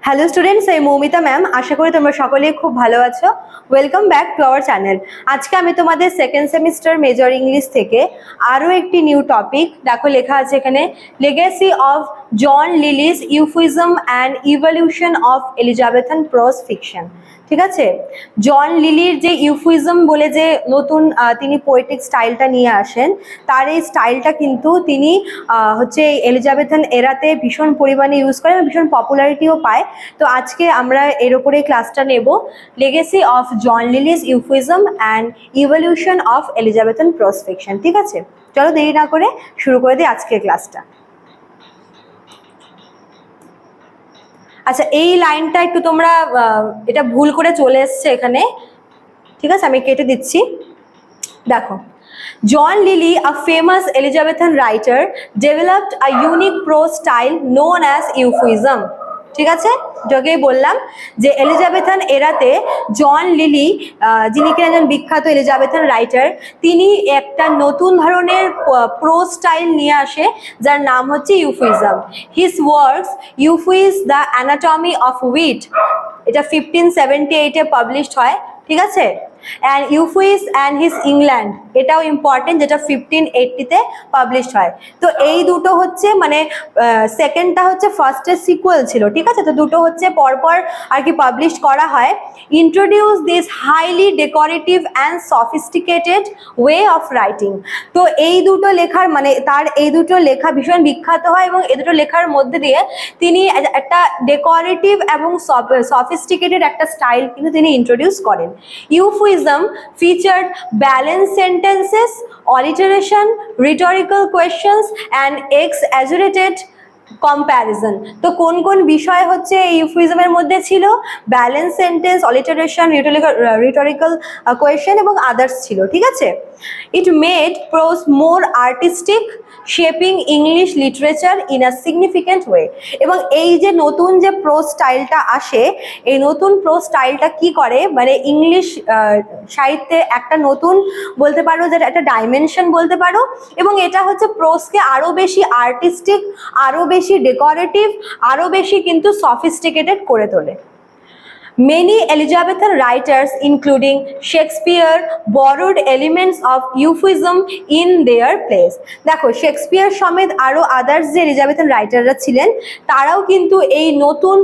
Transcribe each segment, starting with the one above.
Hello students আমি Moumita ma'am আশা করি তোমরা সকলেই খুব ভালো আছো। Welcome back to our channel আজকে আমি তোমাদের সেকেন্ড সেমিস্টার মেজর ইংলিশ থেকে আরও একটি নিউ টপিক দেখো লেখা আছে এখানে legacy of John Lyly's euphuism and evolution of Elizabethan prose fiction ঠিক আছে? জন লিলির যে ইউফিজম বলে যে নতুন তিনি পোয়েটিক স্টাইলটা নিয়ে আসেন, তার এই স্টাইলটা কিন্তু তিনি হচ্ছে এলিজাবেথন এরাতে ভীষণ পরিমাণে ইউজ করেন ভীষণ পপুলারিটিও পায়। তো আজকে আমরা এর উপরে ক্লাসটা নেব। Legacy of John Lyly's euphuism and evolution of Elizabethan prose fiction ঠিক আছে? চলো দেরি না করে শুরু করে দিই আজকের ক্লাসটা আচ্ছা এই লাইনটা একটু তোমরা এটা ভুল করে চলে এসছে এখানে ঠিক আছে আমি কেটে দিচ্ছি দেখো John Lilly, a famous Elizabethan writer, developed a unique prose style known as euphuism. ঠিক আছে? যোগেই বললাম যে এলিজাবেথান এরাতে জন লিলি যিনি কিনা একজন বিখ্যাত এলিজাবেথান রাইটার, তিনি একটা নতুন ধরনের প্রো স্টাইল নিয়ে আসে, যার নাম হচ্ছে euphuism his works euphues the anatomy of wit এটা ফিফটিন সেভেন্টি এইটে পাবলিশড হয়, ঠিক আছে? And euphues and his England এটাও ইম্পর্টেন্ট যেটা ফিফটিন এইটটিতে পাবলিশড হয়। তো এই দুটো হচ্ছে মানে সেকেন্ডটা হচ্ছে ফার্স্টের সিকুয়েল ছিল, ঠিক আছে? তো দুটো হচ্ছে পরপর আর কি পাবলিশ করা হয়। Introduce this highly decorative and sophisticated way of writing তো এই দুটো লেখার মানে তার এই দুটো লেখা ভীষণ বিখ্যাত হয় এবং এই দুটো লেখার মধ্যে দিয়ে তিনি একটা ডেকোরেটিভ এবং সফিস্টিকেটেড একটা স্টাইল কিন্তু তিনি ইন্ট্রোডিউস করেন। Euphuism featured balance sentences alliteration rhetorical questions and exaggerated comparison তো কোন কোন বিষয় হচ্ছে এই ইউফুইজমের মধ্যে ছিল? Balance sentence alliteration rhetorical question এবং আদার্স ছিল, ঠিক আছে? It made prose more artistic shaping English literature in a significant way এবং এই যে নতুন যে প্রো স্টাইলটা আসে, এই নতুন প্রো স্টাইলটা কি করে? মানে ইংলিশ সাহিত্যে একটা নতুন বলতে পারো যে একটা ডাইমেনশন বলতে পারো। এবং এটা হচ্ছে প্রোসকে আরও বেশি আর্টিস্টিক আরও বেশি ডেকোরেটিভ আরও বেশি কিন্তু সফিস্টিকেটেড করে তোলে। Many Elizabethan writers, including Shakespeare, borrowed elements of euphuism in their plays. দেখো শেক্সপিয়ার সমেত আরও আদার্স যে এলিজাবেথান রাইটাররা ছিলেন তারাও কিন্তু এই নতুন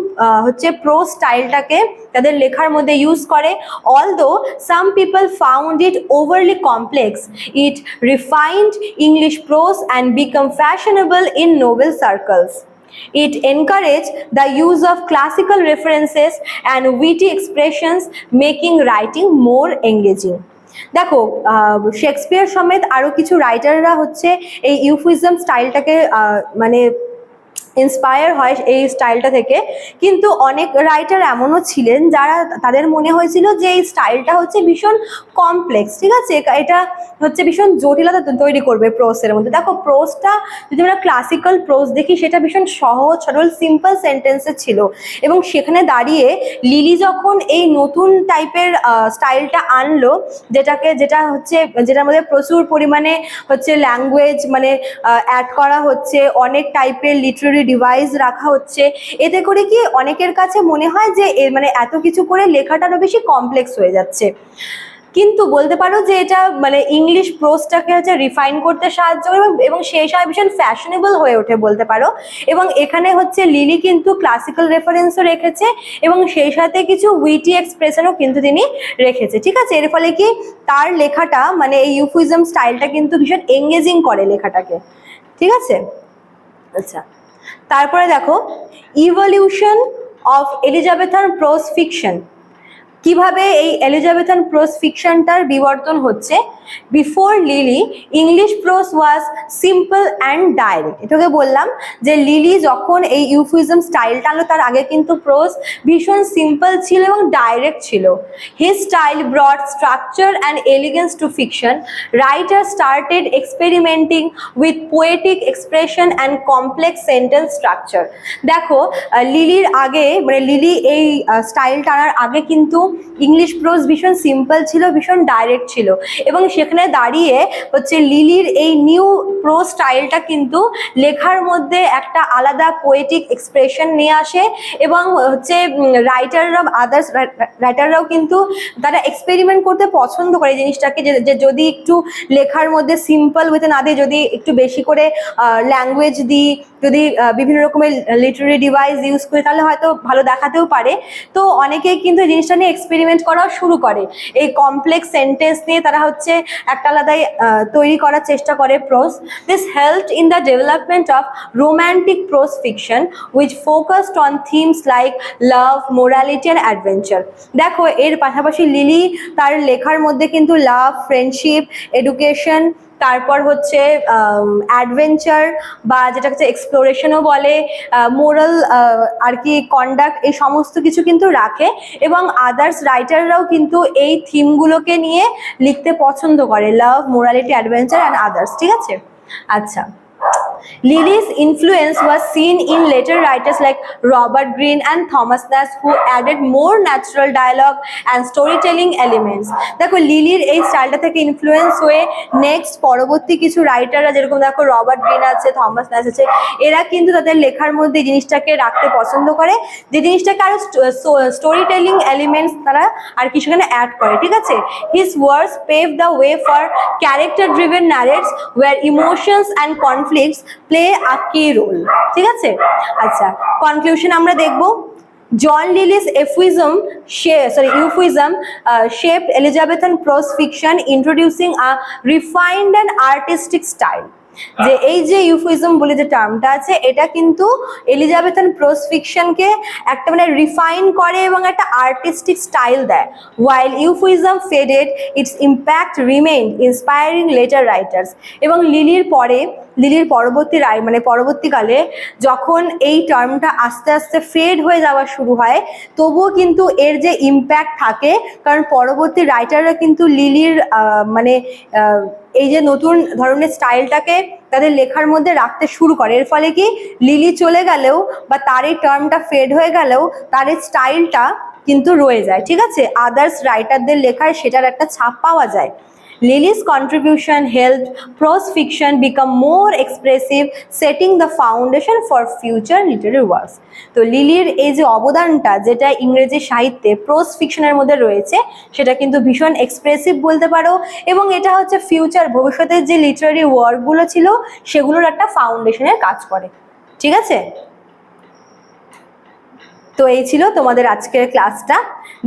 হচ্ছে প্রো স্টাইলটাকে তাদের লেখার মধ্যে ইউজ করে although some people found it overly complex it refined English prose and become fashionable in noble circles It encouraged the use of classical references and witty expressions, making writing more engaging. দেখো Shakespeare সমেত আরও কিছু রাইটাররা হচ্ছে এই ইউফিজম স্টাইলটাকে মানে inspire হয় এই স্টাইলটা থেকে। কিন্তু অনেক রাইটার এমনও ছিলেন যারা তাদের মনে হয়েছিল যে এই স্টাইলটা হচ্ছে ভীষণ কমপ্লেক্স ঠিক আছে? এটা হচ্ছে ভীষণ জটিলতা তৈরি করবে প্রোসের মধ্যে। দেখো প্রোসটা যদি আমরা ক্লাসিক্যাল প্রোস দেখি, সেটা ভীষণ সহজ, সরল সিম্পল সেন্টেন্সে ছিল। এবং সেখানে দাঁড়িয়ে লিলি যখন এই নতুন টাইপের স্টাইলটা আনলো, যেটাকে, যেটা হচ্ছে, যেটার মধ্যে প্রচুর পরিমাণে হচ্ছে ল্যাঙ্গুয়েজ মানে অ্যাড করা হচ্ছে, অনেক টাইপের লিটারারি ডিভাইস রাখা হচ্ছে। এতে করে কি অনেকের কাছে মনে হয় যে এর মানে এত কিছু করে লেখাটা আরও বেশি কমপ্লেক্স হয়ে যাচ্ছে। কিন্তু বলতে পারো যে এটা মানে ইংলিশ প্রোসটাকে হচ্ছে রিফাইন করতে সাহায্য করে এবং সেই সময় ভীষণ ফ্যাশনেবল হয়ে ওঠে বলতে পারো। এবং এখানে হচ্ছে লিলি কিন্তু ক্লাসিক্যাল রেফারেন্সও রেখেছে এবং সেই সাথে কিছু উইটি এক্সপ্রেশনও কিন্তু তিনি রেখেছে। ঠিক আছে? এর ফলে কি তার লেখাটা মানে এই ইউফুইজম স্টাইলটা কিন্তু ভীষণ এঙ্গেজিং করে লেখাটাকে। ঠিক আছে? আচ্ছা। তারপরে দেখো evolution of Elizabethan prose fiction কীভাবে এই এলিজাবেথান প্রোস ফিকশনটার বিবর্তন হচ্ছে? Before Lyly English prose was simple and direct এটাকে বললাম যে লিলি যখন এই ইউফিজম স্টাইলটা আনলো, তার আগে কিন্তু প্রোস ভীষণ সিম্পল ছিল এবং ডাইরেক্ট ছিল। His style brought structure and elegance to fiction writer started experimenting with poetic expression and complex sentence structure দেখো লিলির আগে মানে লিলি এই স্টাইল টানার আগে কিন্তু ইংলিশ প্রোজ ভীষণ সিম্পল ছিল, ভীষণ ডাইরেক্ট ছিল। এবং সেখানে দাঁড়িয়ে হচ্ছে লিলির এই নিউ প্রো স্টাইলটা কিন্তু লেখার মধ্যে একটা আলাদা পোয়েটিক এক্সপ্রেশন নিয়ে আসে এবং হচ্ছে রাইটাররা আদার্স রাইটাররাও কিন্তু তারা এক্সপেরিমেন্ট করতে পছন্দ করে জিনিসটাকে যে যদি একটু লেখার মধ্যে সিম্পল ওয়েতে না দিয়ে যদি একটু বেশি করে ল্যাঙ্গুয়েজ দিই, যদি বিভিন্ন রকমের লিটারি ডিভাইস ইউজ করি, তাহলে হয়তো ভালো দেখাতেও পারে। তো অনেকেই কিন্তু জিনিসটা নিয়ে এক্সপেরিমেন্ট করা শুরু করে। এই কমপ্লেক্স সেন্টেন্স নিয়ে তারা হচ্ছে একটা আলাদাই তৈরি করার চেষ্টা করে prose this help in the development of romantic prose fiction which focused on themes like love morality and adventure দেখো, এর পাশাপাশি লিলি তার লেখার মধ্যে কিন্তু লাভ ফ্রেন্ডশিপ এডুকেশন তারপর হচ্ছে অ্যাডভেঞ্চার বা যেটা হচ্ছে এক্সপ্লোরেশনও বলে মোরাল আর কি কন্ডাক্ট এই সমস্ত কিছু কিন্তু রাখে এবং আদার্স রাইটাররাও কিন্তু এই থিমগুলোকে নিয়ে লিখতে পছন্দ করে love morality adventure and others ঠিক আছে? আচ্ছা। Lily's influence was seen in later writers like Robert Greene and Thomas Nast who added more natural dialogue and storytelling elements. দেখো লিলির এই স্টাইলটা থেকে ইনফ্লুয়েন্স হয়ে নেক্সট পরবর্তী কিছু রাইটাররা যেরকম দেখো রবার্ট গ্রিন আছে থমাস নাস আছে, এরা কিন্তু তাদের লেখার মধ্যে জিনিসটাকে রাখতে পছন্দ করে, যে জিনিসটাকে আরও স্টোরি টেলিং এলিমেন্টস তারা আর কি সেখানে অ্যাড করে, ঠিক আছে his words pave the way for character driven narratives where emotions and conflicts play a key role ঠিক আছে? আচ্ছা কনক্লুশন আমরা দেখব। John Lyly's euphuism sorry euphuism shape Elizabethan prose fiction, introducing a refined and artistic style. যে এই যে ইউফুইজম বলে যে টার্মটা আছে, এটা কিন্তু এলিজাবেথান প্রোস ফিকশনকে একটা মানে রিফাইন করে এবং একটা আর্টিস্টিক স্টাইল দেয়। While euphuism faded its impact remain inspiring later writers এবং লিলির পরে লিলির পরবর্তী রায় মানে পরবর্তীকালে যখন এই টার্মটা আস্তে আস্তে ফেড হয়ে যাওয়া শুরু হয়, তবুও কিন্তু এর যে ইম্প্যাক্ট থাকে, কারণ পরবর্তী রাইটাররা কিন্তু লিলির মানে এই যে নতুন ধরনের স্টাইলটাকে তাদের লেখার মধ্যে রাখতে শুরু করে। এর ফলে কি লিলি চলে গেলেও বা তার এই টার্মটা ফেড হয়ে গেলেও তার এই স্টাইলটা কিন্তু রয়ে যায়, ঠিক আছে? আদার্স রাইটারদের লেখায় সেটার একটা ছাপ পাওয়া যায়। Lily's contribution helped prose fiction become more expressive, setting the foundation for future literary works. তো লিলির এই যে অবদানটা যেটা ইংরেজি সাহিত্যে প্রোজ ফিকশনের মধ্যে রয়েছে সেটা কিন্তু ভীষণ এক্সপ্রেসিভ বলতে পারো এবং এটা হচ্ছে ফিউচার ভবিষ্যতের যে লিটারারি ওয়ার্কগুলো ছিল সেগুলোর একটা ফাউন্ডেশনের কাজ করে ঠিক আছে তো এই ছিল তোমাদের আজকের ক্লাসটা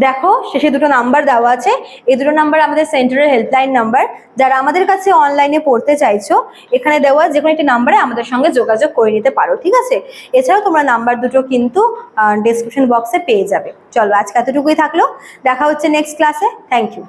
দেখো, শেষে দুটো নাম্বার দেওয়া আছে। এই দুটো নাম্বার আমাদের সেন্টারের হেল্পলাইন নাম্বার যারা আমাদের কাছে অনলাইনে পড়তে চাইছো, এখানে দেওয়া যে কোনো একটি নাম্বারে আমাদের সঙ্গে যোগাযোগ করে নিতে পারো, ঠিক আছে? এছাড়াও তোমরা নাম্বার দুটো কিন্তু ডিসক্রিপশন বক্সে পেয়ে যাবে। চলো, আজকে এতটুকুই থাকল। দেখা হচ্ছে নেক্সট ক্লাসে থ্যাংক ইউ